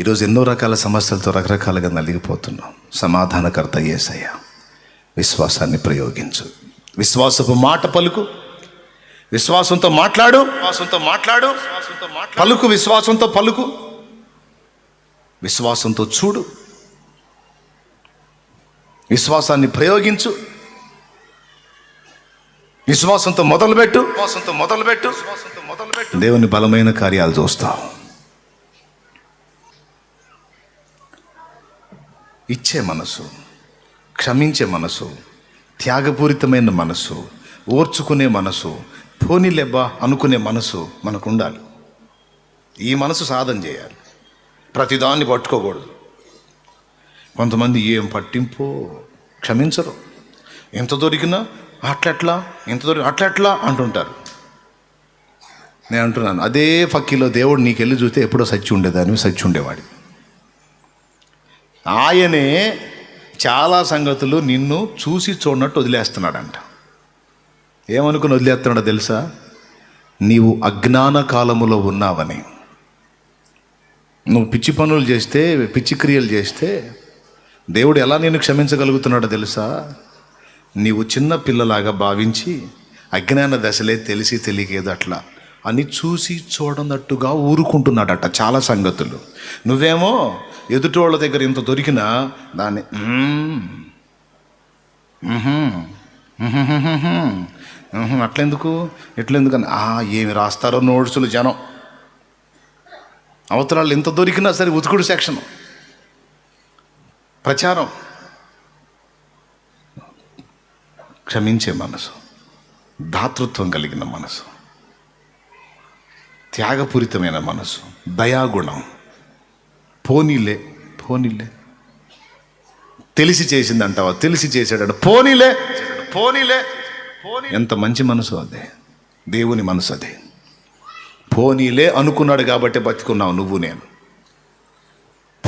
ఈరోజు ఎన్నో రకాల సమస్యలతో రకరకాలుగా నలిగిపోతున్నాం. సమాధానకర్త ఏసయ్య విశ్వాసాన్ని ప్రయోగించు. విశ్వాసపు మాట పలుకు. విశ్వాసంతో మాట్లాడు. విశ్వాసంతో మాట్లాడు. పలుకు విశ్వాసంతో పలుకు. విశ్వాసంతో చూడు. విశ్వాసాన్ని ప్రయోగించు. విశ్వాసంతో మొదలుపెట్టు. విశ్వాసంతో మొదలుపెట్టు. మొదలుపెట్టు. దేవుని బలమైన కార్యాలు చూస్తావు ఇచ్చే మనసు క్షమించే మనసు త్యాగపూరితమైన మనసు ఓర్చుకునే మనసు పోనీలెబ్బా అనుకునే మనసు మనకు ఉండాలి ఈ మనసు సాధన చేయాలి. ప్రతిదాన్ని పట్టుకోకూడదు. కొంతమంది ఏం పట్టింపో క్షమించరు. ఎంత దొరికినా అట్లెట్లా ఎంత దొరికి అట్లెట్లా అంటుంటారు. నేను అంటున్నాను అదే ఫక్కీలో దేవుడు నీకెళ్ళి చూస్తే ఎప్పుడో సచ్చి ఉండేదాన్ని సచ్చి ఉండేవాడి ఆయనే చాలా సంగతులు నిన్ను చూసి చూడనట్టు వదిలేస్తున్నాడంట. ఏమనుకుని వదిలేస్తున్నాడో తెలుసా? నీవు అజ్ఞాన కాలములో ఉన్నావని. నువ్వు పిచ్చి పనులు చేస్తే పిచ్చి క్రియలు చేస్తే దేవుడు ఎలా నేను క్షమించగలుగుతున్నాడో తెలుసా? నీవు చిన్న పిల్లలాగా భావించి అజ్ఞాన దశలే తెలిసి తెలియకేదో అట్లా అని చూసి చూడనట్టుగా ఊరుకుంటున్నాడట చాలా సంగతులు. నువ్వేమో ఎదుటోళ్ళ దగ్గర ఇంత దొరికినా దాన్ని అట్లెందుకు? ఎట్లెందుకని? ఆ ఏమి రాస్తారో నోట్సులు జనం. అవతరాలు ఎంత దొరికినా సరే ఉతుకుడు సెక్షన్. ప్రచారం. క్షమించే మనసు. దాతృత్వం కలిగిన మనసు. త్యాగపూరితమైన మనసు. దయాగుణం. పోనీలే పోనీలే. తెలిసి చేసిందంటావా తెలిసి చేశాడట. పోనీలే పోనీలే పోనీ ఎంత మంచి మనసు అదే దేవుని మనసు అదే. పోనీలే అనుకున్నాడు కాబట్టి బతుకున్నావు నువ్వు నేను.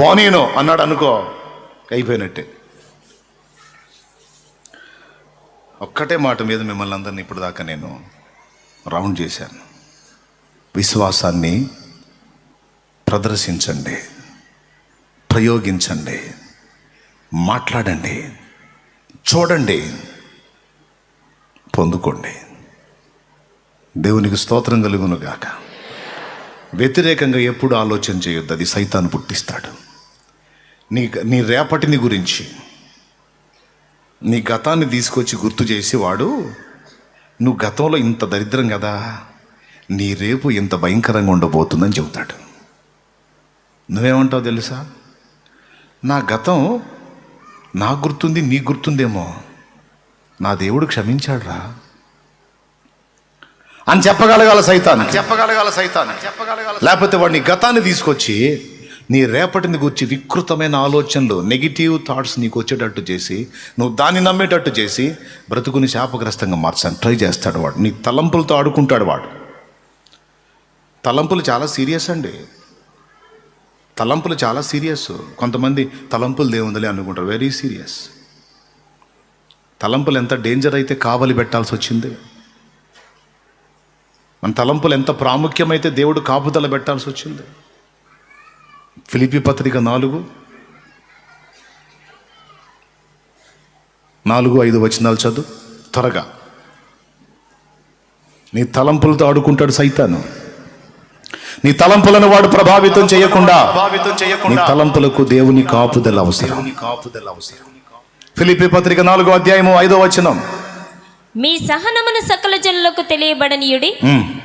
పోనీను అన్నాడు అనుకో అయిపోయినట్టే. ఒక్కటే మాట మీద మిమ్మల్ని అందరినీ ఇప్పుడు దాకా నేను రౌండ్ చేశాను. విశ్వాసాన్ని ప్రదర్శించండి. ప్రయోగించండి. మాట్లాడండి. చూడండి. పొందుకోండి. దేవునికి స్తోత్రం కలుగును గాక వ్యతిరేకంగా ఎప్పుడు ఆలోచన చేయొద్దు. అది సైతాన్ని పుట్టిస్తాడు. నీ నీ రేపటిని గురించి నీ గతాన్ని తీసుకొచ్చి గుర్తు చేసి వాడు నువ్వు గతంలో ఇంత దరిద్రం కదా. నీ రేపు ఇంత భయంకరంగా ఉండబోతుందని చెబుతాడు. నువ్వేమంటావు తెలుసా? నా గతం నాకు గుర్తుంది నీకు గుర్తుందేమో. నా దేవుడు క్షమించాడురా. అని చెప్పగలగాల సైతాన్ని చెప్పగలగాల సైతాన్ని చెప్పగలగాల లేకపోతే వాడిని గతాన్ని తీసుకొచ్చి నీ రేపటిని గురించి వికృతమైన ఆలోచనలు నెగిటివ్ థాట్స్ నీకు వచ్చేటట్టు చేసి నువ్వు దాన్ని నమ్మేటట్టు చేసి బ్రతుకుని శాపగ్రస్తంగా మార్చాను ట్రై చేస్తాడు వాడు. నీ తలంపులతో ఆడుకుంటాడు వాడు. తలంపులు చాలా సీరియస్ అండి. తలంపులు చాలా సీరియస్. కొంతమంది తలంపులు దేవుందలే అనుకుంటారు. వెరీ సీరియస్ తలంపులు ఎంత డేంజర్ అయితే కావలి పెట్టాల్సి వచ్చింది. మన తలంపులు ఎంత ప్రాముఖ్యమైతే దేవుడు కాపుదల పెట్టాల్సి వచ్చింది. ఫిలిపి పత్రిక నాలుగు. నాలుగు ఐదు వచనాలు చదువు. త్వరగా. నీ తలంపులతో ఆడుకుంటాడు సైతాను. నీ తలంపులను వాడు ప్రభావితం చేయకుండా నీ తలంపులకు దేవుని కాపుదల అవసరం. కాపుదల అవసరం. ఫిలిపి పత్రిక నాలుగో అధ్యాయము ఐదో వచనం. మీ సహనమును సకల జనులకు తెలియబడనీయుడి.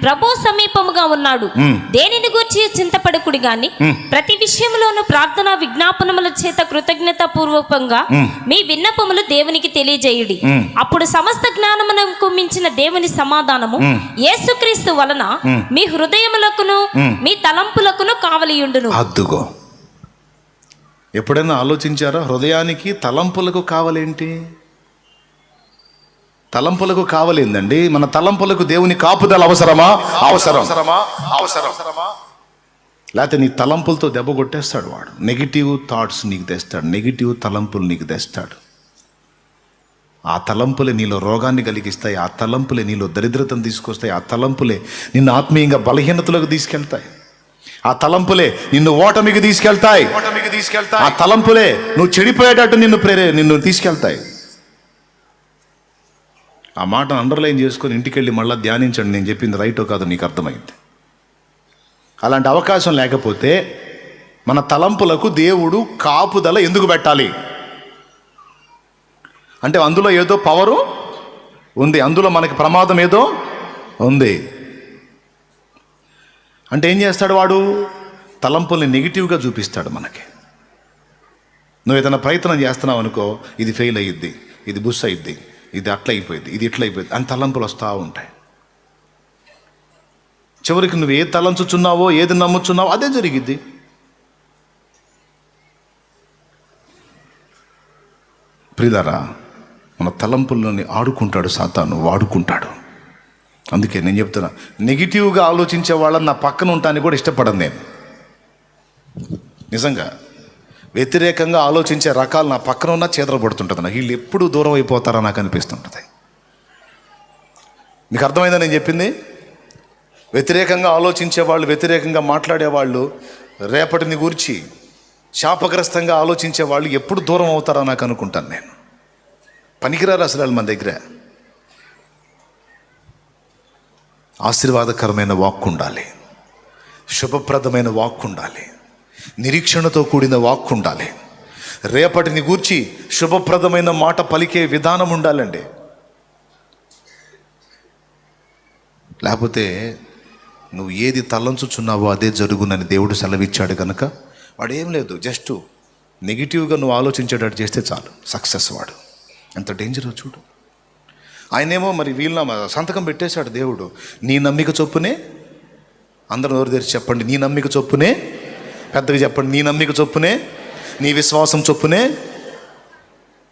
ప్రభు సమీపముగా ఉన్నాడు. దేనిని గూర్చి చింతపడకుడి గాని? ప్రతి విషయంలోనూ ప్రార్థన విజ్ఞాపనముల చేత కృతజ్ఞత పూర్వకంగా మీ విన్నపములు దేవునికి తెలియజేయుడి. అప్పుడు సమస్త జ్ఞానమునకు మించిన దేవుని సమాధానము యేసుక్రీస్తు వలన మీ హృదయములకును మీ తలంపులకును కావలియుండును. అద్దుగో. ఎప్పుడైనా ఆలోచించారా? హృదయానికి తలంపులకు కావాలేంటి? తలంపులకు కావాలేందండి. మన తలంపులకు దేవుని కాపుదల అవసరమా? అవసరం. అవసరమా? అవసరం. లేకపోతే నీ తలంపులతో దెబ్బ కొట్టేస్తాడు వాడు. నెగిటివ్ థాట్స్ నీకు తెస్తాడు. నెగిటివ్ తలంపులు నీకు తెస్తాడు. ఆ తలంపులే నీలో రోగాన్ని కలిగిస్తాయి. ఆ తలంపులే నీలో దరిద్రతను తీసుకొస్తాయి. ఆ తలంపులే నిన్ను ఆత్మీయంగా బలహీనతలోకి తీసుకెళ్తాయి. ఆ తలంపులే నిన్ను ఓటమికి తీసుకెళ్తాయి. ఓటమికి ఆ తీసుకెళ్తాయి తలంపులే నువ్వు చెడిపోయేటట్టు నిన్ను ప్రేరే నిన్ను తీసుకెళ్తాయి. ఆ మాట అండర్లైన్ చేసుకొని ఇంటికి వెళ్ళి మళ్ళీ ధ్యానించండి నేను చెప్పింది రైటో కాదు నీకు అర్థమైంది. అలాంటి అవకాశం లేకపోతే మన తలంపులకు దేవుడు కాపుదల ఎందుకు పెట్టాలి? అంటే అందులో ఏదో పవరు ఉంది అందులో మనకి ప్రమాదం ఏదో ఉంది. అంటే ఏం చేస్తాడు వాడు? తలంపుల్ని నెగిటివ్గా చూపిస్తాడు మనకి. నువ్వు ఏదైనా ప్రయత్నం చేస్తున్నావు అనుకో ఇది ఫెయిల్ అయ్యిద్ది ఇది బుస్ అయ్యిద్ది ఇది అట్లయిపోయింది ఇది ఇట్లయిపోయింది అని తలంపులు వస్తూ ఉంటాయి. చివరికి నువ్వు ఏ తలంచుచున్నావో ఏది నమ్ముచున్నావో అదే జరిగిద్ది. ప్రియులారా మన తలంపుల్లోని ఆడుకుంటాడు సాతాను వాడుకుంటాడు. అందుకే నేను చెప్తున్నా నెగిటివ్గా ఆలోచించే వాళ్ళని నా పక్కన ఉంటానికి కూడా ఇష్టపడను నేను. నిజంగా వ్యతిరేకంగా ఆలోచించే రకాలు నా పక్కన ఉన్న చేతలు పడుతుంటుంది. నాకు వీళ్ళు ఎప్పుడు దూరం అయిపోతారో నాకు అనిపిస్తుంటుంది. మీకు అర్థమైందా నేను చెప్పింది? వ్యతిరేకంగా ఆలోచించే వాళ్ళు వ్యతిరేకంగా మాట్లాడే వాళ్ళు రేపటిని గురించి శాపగ్రస్తంగా ఆలోచించే వాళ్ళు ఎప్పుడు దూరం అవుతారో నాకు అనుకుంటాను నేను. పనికిరారు అసలు వాళ్ళు మన దగ్గర. ఆశీర్వాదకరమైన వాక్కు ఉండాలి. శుభప్రదమైన వాక్కు ఉండాలి. నిరీక్షణతో కూడిన వాక్కు ఉండాలి రేపటిని గూర్చి శుభప్రదమైన మాట పలికే విధానం ఉండాలండి. లేకపోతే నువ్వు ఏది తలంచుచున్నావో అదే జరుగునని దేవుడు సెలవిచ్చాడు కనుక వాడు ఏం లేదు జస్ట్ నెగిటివ్గా నువ్వు ఆలోచించేటట్టు చేస్తే చాలు సక్సెస్ వాడు. ఎంత డేంజర్ చూడు. ఆయనేమో మరి వీళ్ళ సంతకం పెట్టేశాడు దేవుడు నీ నమ్మిక చొప్పునే అందరూ నోరు తెరిచి చెప్పండి నీ నమ్మిక చొప్పునే పెద్దగా చెప్పండి. నీ నమ్మిక చొప్పునే నీ విశ్వాసం చొప్పునే.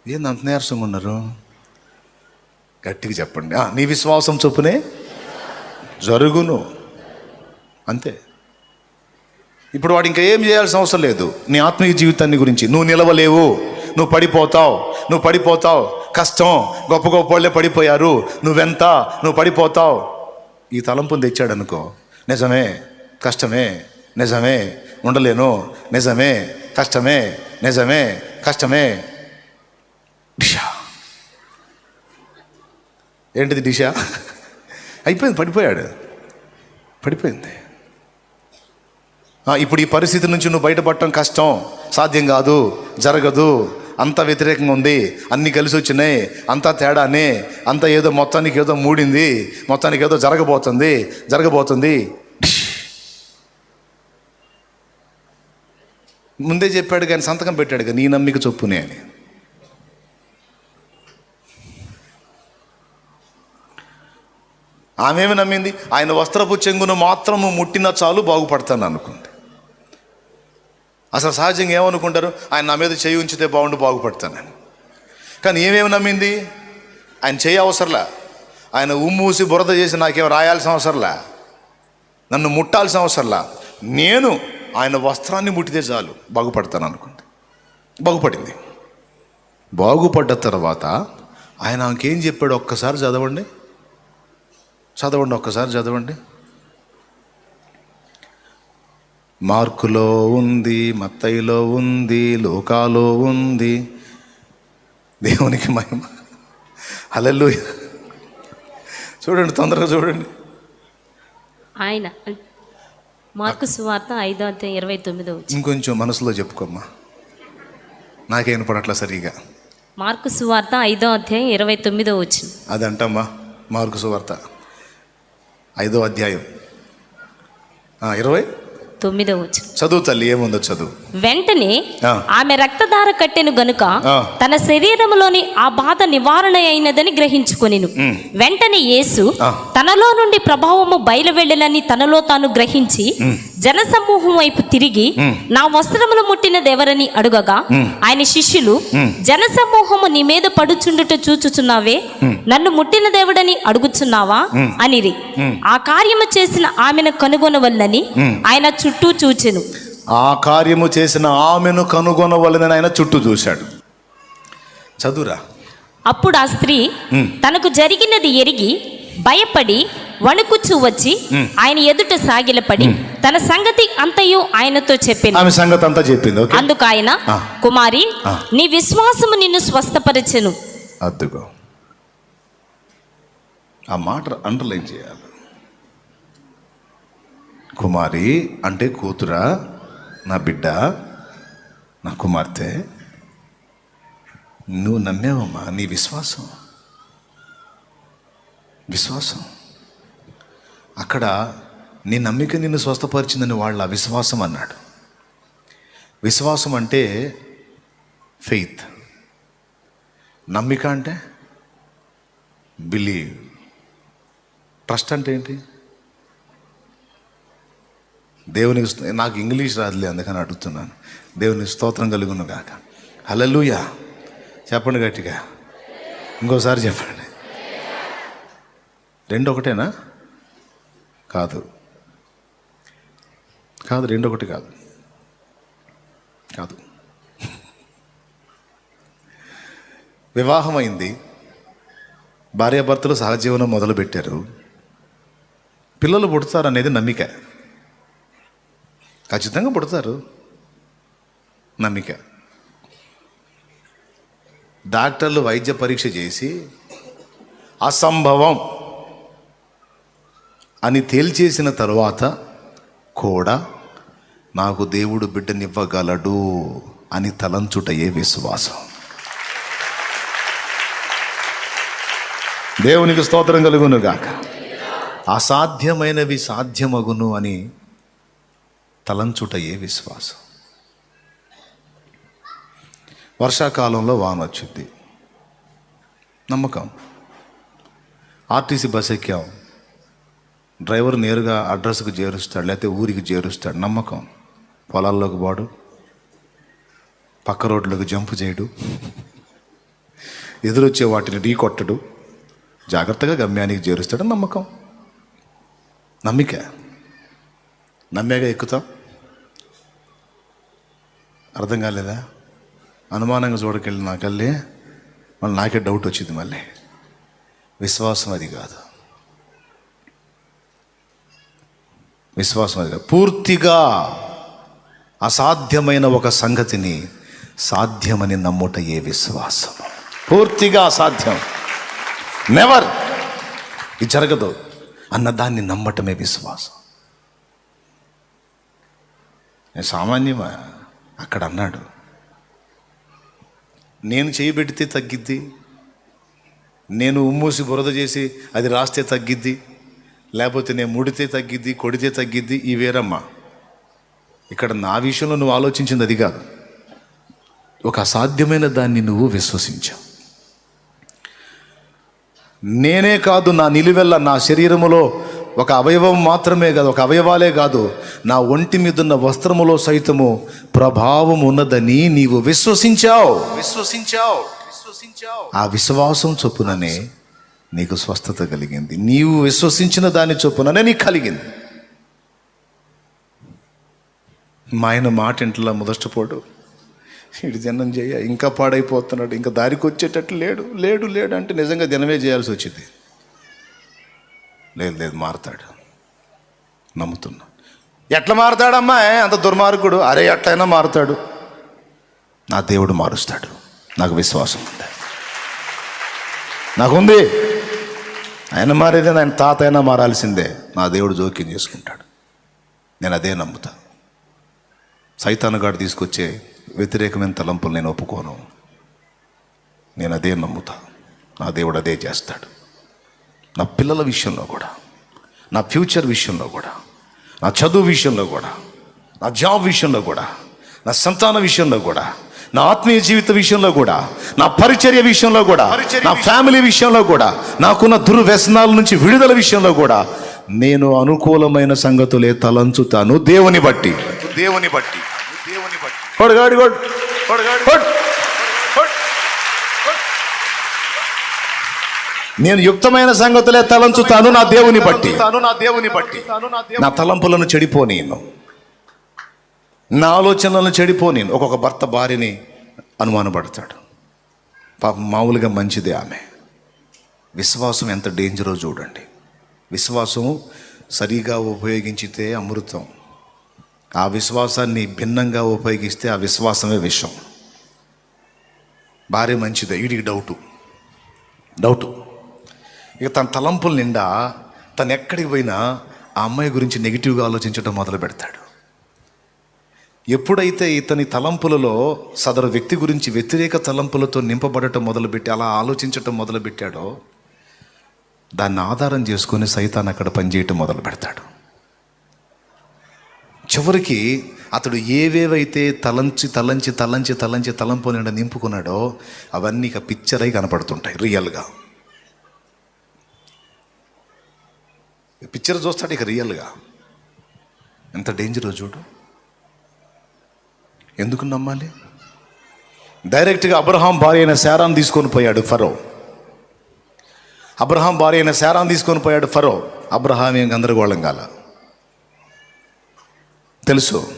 ఏంది అంత నీరసంగా ఉన్నారు? గట్టిగా చెప్పండి. నీ విశ్వాసం చొప్పునే జరుగును. అంతే. ఇప్పుడు వాడు ఇంకా ఏం చేయాల్సిన అవసరం లేదు. నీ ఆత్మీయ జీవితాన్ని గురించి. నువ్వు నిలవలేవు. నువ్వు పడిపోతావు. నువ్వు పడిపోతావు. కష్టం. గొప్ప గొప్ప వాళ్ళే పడిపోయారు. నువ్వెంత? నువ్వు పడిపోతావు. ఈ తలంపుని తెచ్చాడనుకో. నిజమే. కష్టమే. నిజమే. ఉండలేను. నిజమే కష్టమే నిజమే కష్టమే. డిషా ఏంటిది డిషా అయిపోయింది పడిపోయాడు. పడిపోయింది. ఇప్పుడు ఈ పరిస్థితి నుంచి నువ్వు బయటపడటం కష్టం. సాధ్యం కాదు జరగదు. అంత వ్యతిరేకంగా ఉంది. అన్నీ కలిసి వచ్చినాయి. అంతా తేడానే. అంతా ఏదో మొత్తానికి ఏదో మూడింది. మొత్తానికి ఏదో జరగబోతుంది జరగబోతుంది. ముందే చెప్పాడు కానీ సంతకం పెట్టాడు కానీ నీ నమ్మిక చొప్పునే అని. ఆమెమి నమ్మింది? ఆయన వస్త్రపు చెంగును మాత్రము ముట్టిన చాలు బాగుపడతాను అనుకుంది. అసలు సహజంగా ఏమనుకుంటారు? ఆయన నా మీద చేయి ఉంచితే బాగుండు బాగుపడతానని. కానీ ఏమేమి నమ్మింది? ఆయన చేయి అవసరంలా? ఆయన ఉమ్మూసి బురద చేసి నాకేం రాయాల్సిన అవసరంలా? నన్ను ముట్టాల్సిన అవసరంలా? నేను ఆయన వస్త్రాన్ని ముట్టితే చాలు. బాగుపడతాను అనుకుంది. బాగుపడింది. బాగుపడ్డ తర్వాత ఆయన ఆమెకేం చెప్పాడు? ఒక్కసారి చదవండి. చదవండి ఒక్కసారి చదవండి. మార్కులో ఉంది మత్తయిలో ఉంది లోకాలో ఉంది. దేవునికి మహిమ. అలెల్లు చూడండి తొందరగా చూడండి. ఆయన. మార్కు సువార్త ఐదో అధ్యాయం ఇరవై తొమ్మిదో ఇంకొంచెం మనసులో చెప్పుకోమ్మా. నాకేం పడట్ల సరిగా? మార్కు సువార్త ఐదో అధ్యాయం ఇరవై తొమ్మిదో వచ్చింది అదంటమ్మా మార్కు సువార్త. ఐదో అధ్యాయం. ఇరవై? తొమ్మిదో వచ్చింది చదువు తల్లి ఏముందో చదువు వెంటనే. ఆమె రక్తధార కట్టెను గనుక. తన శరీరములోని ఆ బాధ నివారణ అయినదని గ్రహించుకొనిను వెంటనే యేసు. తనలో నుండి ప్రభావము బయలువెళ్ళనని తనలో తాను గ్రహించి జనసమూహం వైపు తిరిగి నా వస్త్రములు ముట్టినదెవరని అడుగగా ఆయన శిష్యులు జనసమూహము నీ మీద పడుచుండుట చూచుచున్నావే నన్ను ముట్టిన దేవుడని అడుగుచున్నావా? అనిరి. ఆ కార్యము చేసిన ఆమెను కనుగొనవల్లని ఆయన చుట్టూ చూచెను. ఆ కార్యము చేసిన ఆమెను కనుగొనవలనని ఆయన చుట్టూ చూశాడు. చదువురా. అప్పుడు ఆ స్త్రీ తనకు జరిగినది ఎరిగి భయపడి వణుకుచూ వచ్చి ఆయన ఎదుట సాగిలపడి తన సంగతి అంతయు ఆయనతో చెప్పింది. ఆమె సంగతి అంతా చెప్పింది అందుకు ఆయన. కుమారి. నీ విశ్వాసము నిన్ను స్వస్థపరచెను. అద్దుకో. ఆ మాట అండర్లైన్ చేయాలి. కుమారి అంటే కూతురా? నా బిడ్డ? నా కుమార్తె? నువ్వు నమ్మేవమ్మా నీ విశ్వాసం. విశ్వాసం. అక్కడ నీ నమ్మిక నిన్ను స్వస్థపరిచిందని వాళ్ళ విశ్వాసం అన్నాడు. విశ్వాసం అంటే ఫెయిత్ నమ్మిక అంటే బిలీవ్ ట్రస్ట్ అంటే ఏంటి? దేవునికి నాకు ఇంగ్లీష్ రాదులే అందుకని అడుగుతున్నాను. దేవుని స్తోత్రం కలుగును గాక. హలలుయా చెప్పండి గట్టిగా. ఇంకోసారి చెప్పండి. రెండు ఒకటేనా? కాదు. కాదు రెండొకటి కాదు. కాదు. వివాహం అయింది భార్యాభర్తలు సహజీవనం మొదలుపెట్టారు. పిల్లలు పుడతారు అనేది నమ్మిక. ఖచ్చితంగా పుడతారు. నమ్మిక. డాక్టర్లు వైద్య పరీక్ష చేసి అసంభవం. అని తేల్చేసిన తరువాత కూడా నాకు దేవుడు బిడ్డనివ్వగలడు అని తలంచుటయే విశ్వాసం. దేవునికి స్తోత్రం కలుగును గాక అసాధ్యమైనవి సాధ్యమగును అని తలంచుటయే విశ్వాసం. వర్షాకాలంలో వాన వచ్చింది. నమ్మకం. RTC bus ఎక్కాం. డ్రైవర్ నేరుగా అడ్రస్కి చేరుస్తాడు లేకపోతే ఊరికి చేరుస్తాడు. నమ్మకం. పొలాల్లోకి పోడు. పక్క రోడ్లకు జంప్ చేయడు. ఎదురొచ్చే వాటిని ఢీకొట్టడు. జాగ్రత్తగా గమ్యానికి చేరుస్తాడు. నమ్మకం. నమ్మిక. నమ్మాక ఎక్కుతాం అర్థం కాలేదా? అనుమానంగా చూడకెళ్ళి నాకల్లే మళ్ళీ నాకే డౌట్ వచ్చింది మళ్ళీ. విశ్వాసం అది కాదు. విశ్వాసం అది పూర్తిగా అసాధ్యమైన ఒక సంగతిని సాధ్యమని నమ్ముట ఏ విశ్వాసం? పూర్తిగా అసాధ్యం. నెవర్ ఇది జరగదు. అన్న దాన్ని నమ్మటమే విశ్వాసం. నేను సామాన్యమా? అక్కడ అన్నాడు. నేను చేయబెడితే తగ్గిద్ది. నేను ఉమ్మూసి బురద చేసి అది రాస్తే తగ్గిద్ది. లేకపోతే నేను ముడితే తగ్గిద్ది కొడితే తగ్గిద్ది ఈ వేరమ్మా. ఇక్కడ నా విషయంలో నువ్వు ఆలోచించింది అది కాదు. ఒక అసాధ్యమైన దాన్ని నువ్వు విశ్వసించావు. నేనే కాదు నా నిలువెల్ల నా శరీరములో ఒక అవయవం మాత్రమే కాదు ఒక అవయవాలే కాదు నా ఒంటి మీదున్న వస్త్రములో సైతము ప్రభావం ఉన్నదని నీవు విశ్వసించావు. విశ్వసించావు. విశ్వసించావు. ఆ విశ్వాసం చొప్పుననే నీకు స్వస్థత కలిగింది. నీవు విశ్వసించిన దాని చొప్పుననే నీకు కలిగింది. మా ఆయన మాట ఇంట్లో మొదటిపోడు ఇటు జనం చేయ ఇంకా పాడైపోతున్నాడు ఇంకా దారికి వచ్చేటట్టు లేడు. లేడు లేడు అంటే నిజంగా దినమే చేయాల్సి వచ్చింది. లేదు లేదు మారతాడు. నమ్ముతున్నా. ఎట్లా మారతాడమ్మా? అంత దుర్మార్గుడు. అరే ఎట్లయినా మారుతాడు. నా దేవుడు మారుస్తాడు. నాకు విశ్వాసం ఉంది. నాకుంది. ఆయన మారేదే ఆయన తాత అయినా మారాల్సిందే. నా దేవుడు జోక్యం చేసుకుంటాడు. నేను అదే నమ్ముతా. సైతానుగాడు తీసుకొచ్చే వ్యతిరేకమైన తలంపులు నేను ఒప్పుకోను. నేను అదే నమ్ముతా. నా దేవుడు అదే చేస్తాడు. నా పిల్లల విషయంలో కూడా నా ఫ్యూచర్ విషయంలో కూడా నా చదువు విషయంలో కూడా నా జాబ్ విషయంలో కూడా నా సంతాన విషయంలో కూడా నా ఆత్మీయ జీవిత విషయంలో కూడా నా పరిచర్య విషయంలో కూడా నా ఫ్యామిలీ విషయంలో కూడా నాకున్న దుర్వ్యసనాల నుంచి విడుదల విషయంలో కూడా నేను అనుకూలమైన సంగతులే తలంచుతాను దేవుని బట్టి. దేవుని బట్టి దేవుని బట్టి. నేను యుక్తమైన సంగతులే తలంచుతాను నా దేవుని బట్టి. నా దేవుని బట్టి. నా తలంపులను చెడిపోనీను నా ఆలోచనలను చెడిపోనీను ఒక్కొక్క భర్త భార్యని అనుమానపడతాడు. పాపం మామూలుగా మంచిదే ఆమె. విశ్వాసం ఎంత డేంజరో చూడండి. విశ్వాసం సరిగా ఉపయోగించితే అమృతం. ఆ విశ్వాసాన్ని భిన్నంగా ఉపయోగిస్తే ఆ విశ్వాసమే విషం. భార్య మంచిదే వీడికి డౌటు డౌటు ఇక తన తలంపుల నిండా తను ఎక్కడికి పోయినా ఆ అమ్మాయి గురించి నెగిటివ్గా ఆలోచించడం మొదలు పెడతాడు ఎప్పుడైతే ఇతని తలంపులలో సదరు వ్యక్తి గురించి వ్యతిరేక తలంపులతో నింపబడటం మొదలుపెట్టి అలా ఆలోచించటం మొదలుపెట్టాడో దాన్ని ఆధారం చేసుకొని సైతాన్ అక్కడ పనిచేయటం మొదలు పెడతాడు చివరికి అతడు ఏవేవైతే తలంచి తలంచి తలంచి తలంచి తలంపు నిండా నింపుకున్నాడో అవన్నీ ఇక పిక్చర్ అయి కనపడుతుంటాయి రియల్గా. పిక్చర్ చూస్తాడు ఇక రియల్గా. ఎంత డేంజరో చూడు. ఎందుకు నమ్మాలి? డైరెక్ట్గా అబ్రహాం భార్య అయిన శారాన్ని తీసుకొని పోయాడు ఫరో. అబ్రహాం భార్య అయిన శారాన్ని తీసుకొని పోయాడు ఫరో. అబ్రహాం ఏం గందరగోళం కాల తెలుసు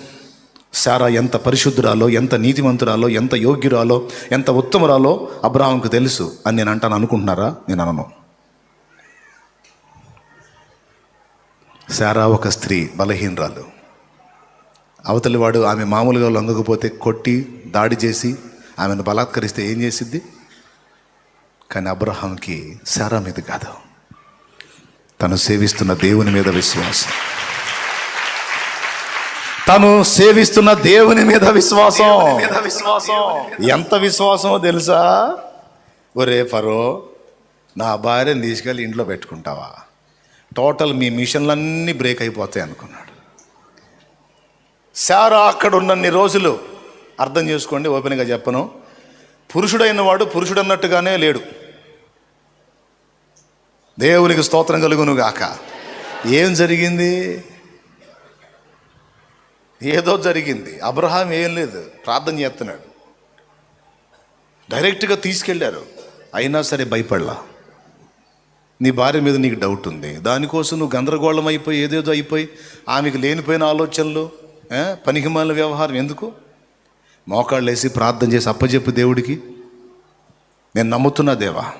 శారా ఎంత పరిశుద్ధురాలో ఎంత నీతిమంతురాలో ఎంత యోగ్యురాలో ఎంత ఉత్తమురాలో అబ్రహాంకు తెలుసు అని నేను అంటాను అనుకుంటున్నారా? నేను అనను. శారా ఒక స్త్రీ బలహీనరాలు. అవతలి వాడు ఆమె మామూలుగా లొంగకపోతే కొట్టి దాడి చేసి ఆమెను బలాత్కరిస్తే ఏం చేసిద్ది? కానీ అబ్రహాంకి శారా మీద కాదు. తను సేవిస్తున్న దేవుని మీద విశ్వాసం. తను సేవిస్తున్న దేవుని మీద విశ్వాసం. విశ్వాసం. ఎంత విశ్వాసమో తెలుసా? ఒరే ఫరో నా భార్యను తీసుకెళ్ళి ఇంట్లో పెట్టుకుంటావా? టోటల్ మీ మిషన్లన్నీ బ్రేక్ అయిపోతాయి అనుకున్నాడు. శారా అక్కడ ఉన్నన్ని రోజులు. అర్థం చేసుకోండి ఓపెన్గా చెప్పను. పురుషుడైన వాడు పురుషుడు అన్నట్టుగానే లేడు. దేవునికి స్తోత్రం కలుగును గాక. ఏం జరిగింది? ఏదో జరిగింది. అబ్రహాం ఏం లేదు. ప్రార్థన చేస్తున్నాడు. డైరెక్ట్గా తీసుకెళ్ళారు. అయినా సరే భయపడలా. నీ భార్య మీద నీకు డౌట్ ఉంది. దానికోసం నువ్వు గందరగోళం అయిపోయి ఏదేదో అయిపోయి ఆమెకు లేనిపోయిన ఆలోచనలు. పనికిమాల వ్యవహారం. ఎందుకు? మోకాళ్ళు వేసి ప్రార్థన చేసి అప్పచెప్పు దేవుడికి. నేను నమ్ముతున్నా దేవా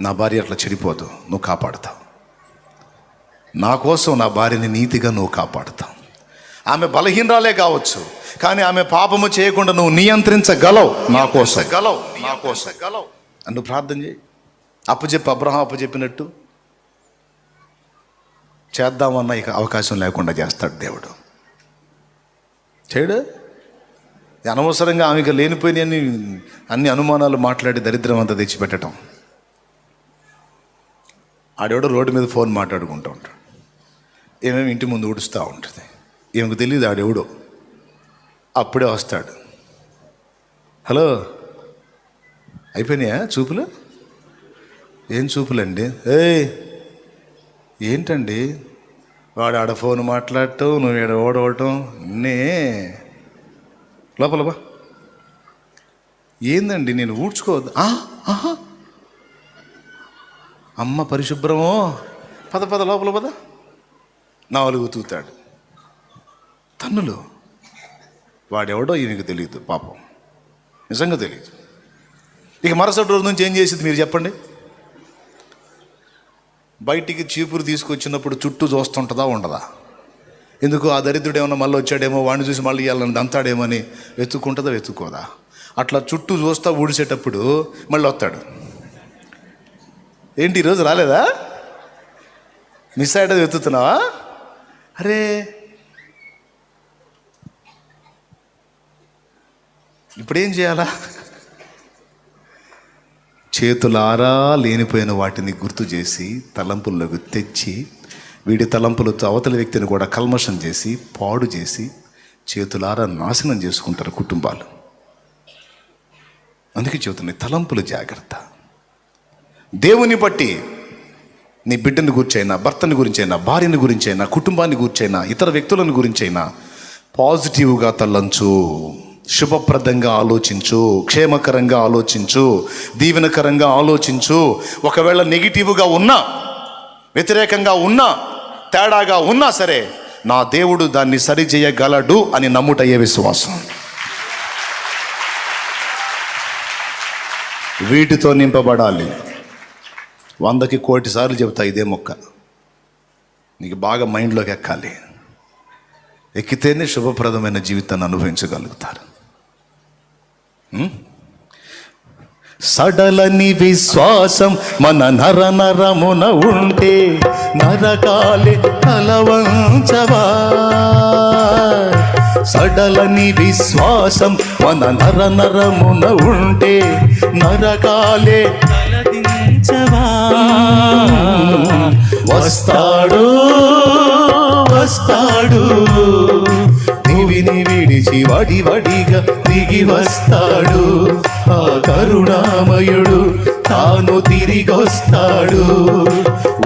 నా భార్య అట్లా చెడిపోదు నువ్వు కాపాడుతావు. నా కోసం నా భార్యని నీతిగా నువ్వు కాపాడుతావు. ఆమె బలహీనరాలే కావచ్చు కానీ ఆమె పాపము చేయకుండా నువ్వు నియంత్రించగలవు నా కోసం. గలవు నా కోసం. గలవు నువ్వు ప్రార్థన చేయి. అప్పచెప్పి అబ్రహం అప్పచెప్పినట్టు చేద్దామన్న ఇక అవకాశం లేకుండా చేస్తాడు దేవుడు. చేయడు. అనవసరంగా ఆమెకు లేనిపోయిన అన్ని అన్ని అనుమానాలు మాట్లాడి దరిద్రం అంతా తెచ్చిపెట్టడం ఆడెవడో రోడ్డు మీద ఫోన్ మాట్లాడుకుంటూ ఉంటాడు. ఏమేమి ఇంటి ముందు ఊడుస్తూ ఉంటుంది. ఏమికి తెలియదు ఆడెవడో. అప్పుడే వస్తాడు. హలో అయిపోయినాయా చూపులు? ఏం చూపులండి? ఏయ్ ఏంటండి? వాడు ఆడ ఫోన్ మాట్లాడటం నువ్వు ఈడ ఓడవటం నే లోపల బా ఏందండి నేను ఊడ్చుకోవద్దు? ఆహా. అమ్మ పరిశుభ్రమో. పద పద లోపల పద. నాలుగు తూతాడు. తన్నులు. వాడెవడో ఈయనకు తెలియదు పాపం. నిజంగా తెలియదు ఇక మరుసటి రోజు నుంచి ఏం చేసింది మీరు చెప్పండి? బయటికి చీపురు తీసుకొచ్చినప్పుడు చుట్టూ చూస్తుంటుందా ఉండదా? ఎందుకు ఆ దరిద్రుడు ఏమన్నా మళ్ళీ వచ్చాడేమో వాడిని చూసి మళ్ళీ ఇవ్వాలని దంతాడేమో అని వెతుక్కుంటుందా వెతుక్కోదా? అట్లా చుట్టూ చూస్తా ఊడిసేటప్పుడు మళ్ళీ వస్తాడు. ఏంటి ఈరోజు రాలేదా? మిస్ అయ్యేది వెతుకుతున్నావా? అరే! ఇప్పుడేం చేయాలా? చేతులారా లేనిపోయిన వాటిని గుర్తు చేసి తలంపుల్లోకి తెచ్చి వీడి తలంపులతో అవతల వ్యక్తిని కూడా కల్మషం చేసి పాడు చేసి చేతులారా నాశనం చేసుకుంటారు కుటుంబాలు. అందుకే చెబుతున్నాయి తలంపులు జాగ్రత్త. దేవుని బట్టి నీ బిడ్డని గురించైనా భర్తని గురించైనా భార్యని గురించైనా కుటుంబాన్ని గురించైనా ఇతర వ్యక్తులను గురించైనా పాజిటివ్గా తల్లంచు శుభప్రదంగా ఆలోచించు క్షేమకరంగా ఆలోచించు దీవెనకరంగా ఆలోచించు. ఒకవేళ నెగిటివ్గా ఉన్నా వ్యతిరేకంగా ఉన్నా తేడాగా ఉన్నా సరే నా దేవుడు దాన్ని సరిచేయగలడు అని నమ్ముటయ్యే విశ్వాసం. వీటితో నింపబడాలి. వందకి కోటి సార్లు చెబుతా ఇదే మొక్క. నీకు బాగా మైండ్లోకి ఎక్కాలి. ఎక్కితేనే శుభప్రదమైన జీవితాన్ని అనుభవించగలుగుతారు. Hmm? సడలని విశ్వాసం మన నర నరమున ఉంటే నరకాలే తలవంచవా? సడలని విశ్వాసం మన నర నరమున ఉంటే నరకాలే వస్తాడు వస్తాడు. దివిని విడిచి వడి వడిగా దిగి వస్తాడు. ఆ కరుణామయుడు తాను తిరిగొస్తాడు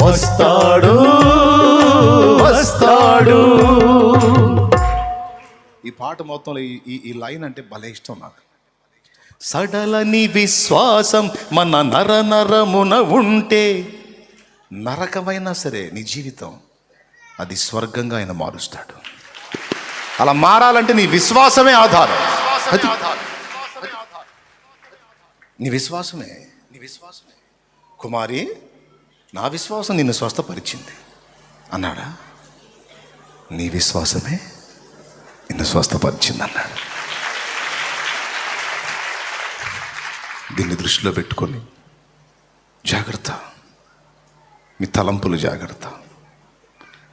వస్తాడు వస్తాడు. ఈ పాట మొత్తంలో ఈ- ఈ ఈ లైన్ అంటే భలే ఇష్టం నాకు. సడలని విశ్వాసం మన నర నరమున ఉంటే నరకమైనా సరే నీ జీవితం అది స్వర్గంగా ఆయన మారుస్తాడు. అలా మారాలంటే నీ విశ్వాసమే ఆధారం. అది నీ విశ్వాసమే నీ విశ్వాసమే. కుమారి నా విశ్వాసం నిన్ను స్వస్థపరిచింది. అన్నాడా? నీ విశ్వాసమే నిన్ను స్వస్థపరిచింది అన్నాడు దీన్ని దృష్టిలో పెట్టుకొని జాగ్రత్త. మీ తలంపులు జాగ్రత్త.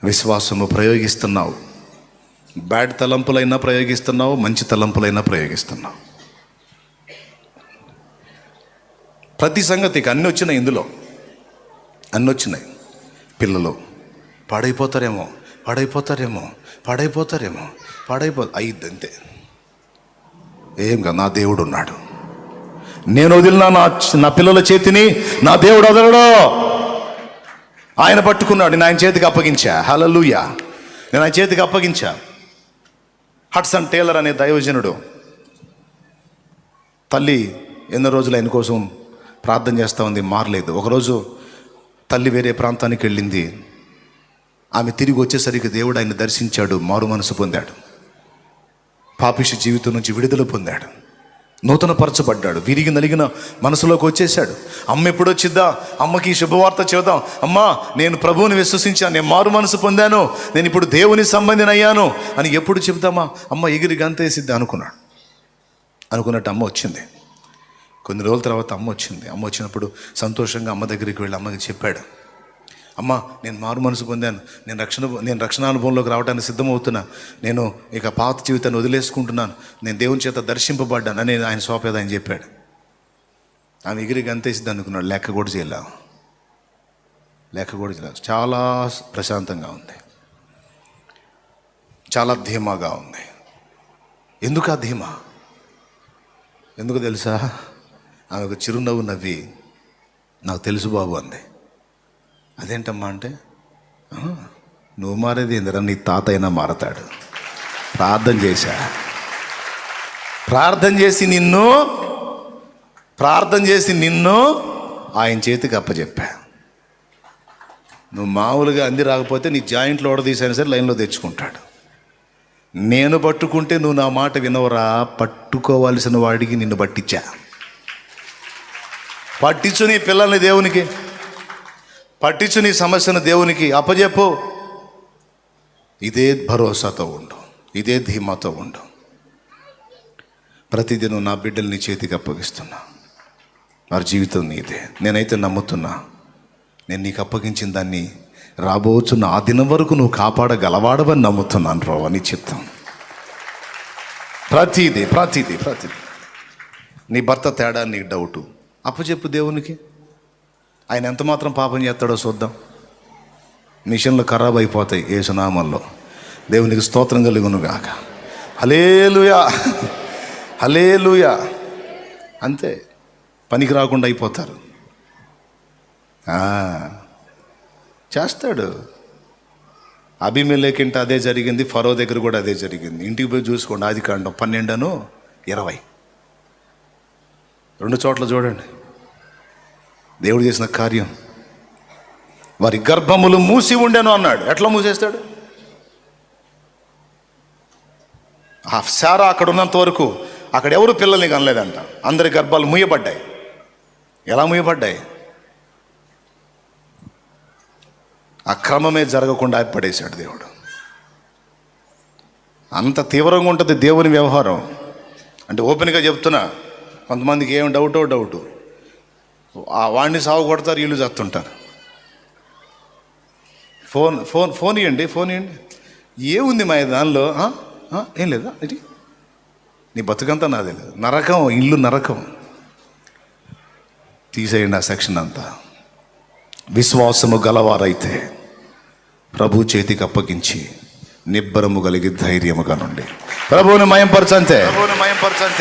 విశ్వాసము ప్రయోగిస్తున్నావు. బ్యాడ్ తలంపులైనా ప్రయోగిస్తున్నావు మంచి తలంపులైనా ప్రయోగిస్తున్నావు. ప్రతి సంగతికి అన్నీ వచ్చినాయి ఇందులో. అన్నీ వచ్చినాయి. పిల్లలు పాడైపోతారేమో పాడైపోతారేమో పాడైపోతారేమో పాడైపో అయ్యిద్ది అంతే ఏం కాదు నా దేవుడు ఉన్నాడు. నేను వదిలిన నా నా పిల్లల చేతిని నా దేవుడు వదలడు. ఆయన పట్టుకున్నాడు నేను ఆయన చేతికి అప్పగించా. హలలుయ నేను ఆయన చేతికి అప్పగించా. హట్సన్ టేలర్ అనే దైవజనుడు తల్లి ఎన్నో రోజులు ఆయన కోసం ప్రార్థన చేస్తూ ఉంది మారలేదు. ఒకరోజు తల్లి వేరే ప్రాంతానికి వెళ్ళింది. ఆమె తిరిగి వచ్చేసరికి దేవుడు ఆయన దర్శించాడు మారు మనసు పొందాడు. పాపిషి జీవితం నుంచి విడుదల పొందాడు. నూతన పరచబడ్డాడు విరిగి నలిగిన మనసులోకి వచ్చేసాడు అమ్మ ఎప్పుడు వచ్చిద్దా? అమ్మకి శుభవార్త చెబుదాం. అమ్మా నేను ప్రభువుని విశ్వసించాను. నేను మారు మనసు పొందాను. నేను ఇప్పుడు దేవుని సంబంధిని అయ్యాను అని ఎప్పుడు చెబుతామా? అమ్మ ఎగిరి గంతేసిద్ది? అనుకున్నాడు. అనుకున్నట్టు అమ్మ వచ్చింది. కొన్ని రోజుల తర్వాత అమ్మ వచ్చింది. అమ్మ వచ్చినప్పుడు సంతోషంగా అమ్మ దగ్గరికి వెళ్ళి అమ్మకి చెప్పాడు. అమ్మ నేను మారు మనసు పొందాను. నేను రక్షణ నేను రక్షణ అనుభవంలోకి రావడానికి సిద్ధమవుతున్నా. నేను ఇక పాత జీవితాన్ని వదిలేసుకుంటున్నాను. నేను దేవుని చేత దర్శింపబడ్డాను అని ఆయన సోపేద ఆయన చెప్పాడు. ఆమె ఎగిరి గంతేసిద్ది అనుకున్నాడు. లెక్క కూడా చేయలే. లెక్క కూడా చేయలేదు చాలా ప్రశాంతంగా ఉంది. చాలా ధీమాగా ఉంది. ఎందుకు ఆ ధీమా? ఎందుకు తెలుసా? ఆమెకు చిరునవ్వు నవ్వి నాకు తెలుసు బాబు అంది. అదేంటమ్మా అంటే? నువ్వు మారేది ఏందిరా? నీ తాత అయినా మారతాడు. ప్రార్థన చేశా. ప్రార్థన చేసి నిన్ను ప్రార్థన చేసి నిన్ను ఆయన చేతికి అప్పచెప్పా నువ్వు మామూలుగా అంది రాకపోతే నీ జాయింట్లో ఓడదీసైనా సరే లైన్లో తెచ్చుకుంటాడు. నేను పట్టుకుంటే నువ్వు నా మాట వినవరా? పట్టుకోవాల్సిన వాడికి నిన్ను పట్టించా. పట్టించు నీ పిల్లల్ని దేవునికి పట్టించు నీ సమస్యను దేవునికి అప్పజెప్పు. ఇదే భరోసాతో ఉండు. ఇదే ధీమాతో ఉండు. ప్రతిదినం నా బిడ్డల్ని నీ చేతికి అప్పగిస్తున్నా. వారి జీవితం నీదే. నేనైతే నమ్ముతున్నా. నేను నీకు అప్పగించిన దాన్ని రాబోతున్న ఆ దినం వరకు నువ్వు కాపాడగలవాడవని నమ్ముతున్నాను రావని అని చెప్తాం ప్రతిదీ ప్రతిదీ ప్రతిదీ. నీ భర్త తేడా నీకు డౌటు. అప్పచెప్పు దేవునికి. ఆయన ఎంత మాత్రం పాపం చేస్తాడో చూద్దాం. మిషన్లు ఖరాబ్ అయిపోతాయి ఏ దేవునికి స్తోత్రం కలుగునుగాక హలేలుయా హలేలుయా అంతే. పనికి రాకుండా అయిపోతారు. చేస్తాడు. అభిమేలేకింట అదే జరిగింది ఫరో దగ్గర కూడా అదే జరిగింది. ఇంటికి పోయి చూసుకోండి ఆది కాండం పన్నెండును ఇరవై. రెండు చోట్ల చూడండి. దేవుడు చేసిన కార్యం. వారి గర్భములు మూసి ఉండెను అన్నాడు. ఎట్లా మూసేస్తాడు? ఆ శారా అక్కడ ఉన్నంత వరకు అక్కడ ఎవరు పిల్లల్ని కనలేదంట. అందరి గర్భాలు ముయ్యబడ్డాయి ఎలా ముయ్యబడ్డాయి ఆ క్రమమే జరగకుండా పడేశాడు దేవుడు. అంత తీవ్రంగా ఉంటుంది దేవుని వ్యవహారం. అంటే ఓపెన్గా చెప్తున్నా కొంతమందికి ఏం డౌటో డౌటు. వాడిని సాగు కొడతారు వీళ్ళు చేస్తుంటారు. ఫోన్ ఫోన్ ఫోన్ ఇవ్వండి ఫోన్ ఇవ్వండి ఏముంది మా దానిలో? ఏం లేదా? ఇది? నీ బతుకంతా నాదే లేదు? నరకం ఇల్లు నరకం. తీసేయండి ఆ సెక్షన్ అంతా. విశ్వాసము గలవారైతే ప్రభు చేతికి అప్పగించి నిబ్బరము కలిగి ధైర్యముగా నుండి. ప్రభువుని మయంపరచంతే. ప్రభువుని మయంపరచంతే.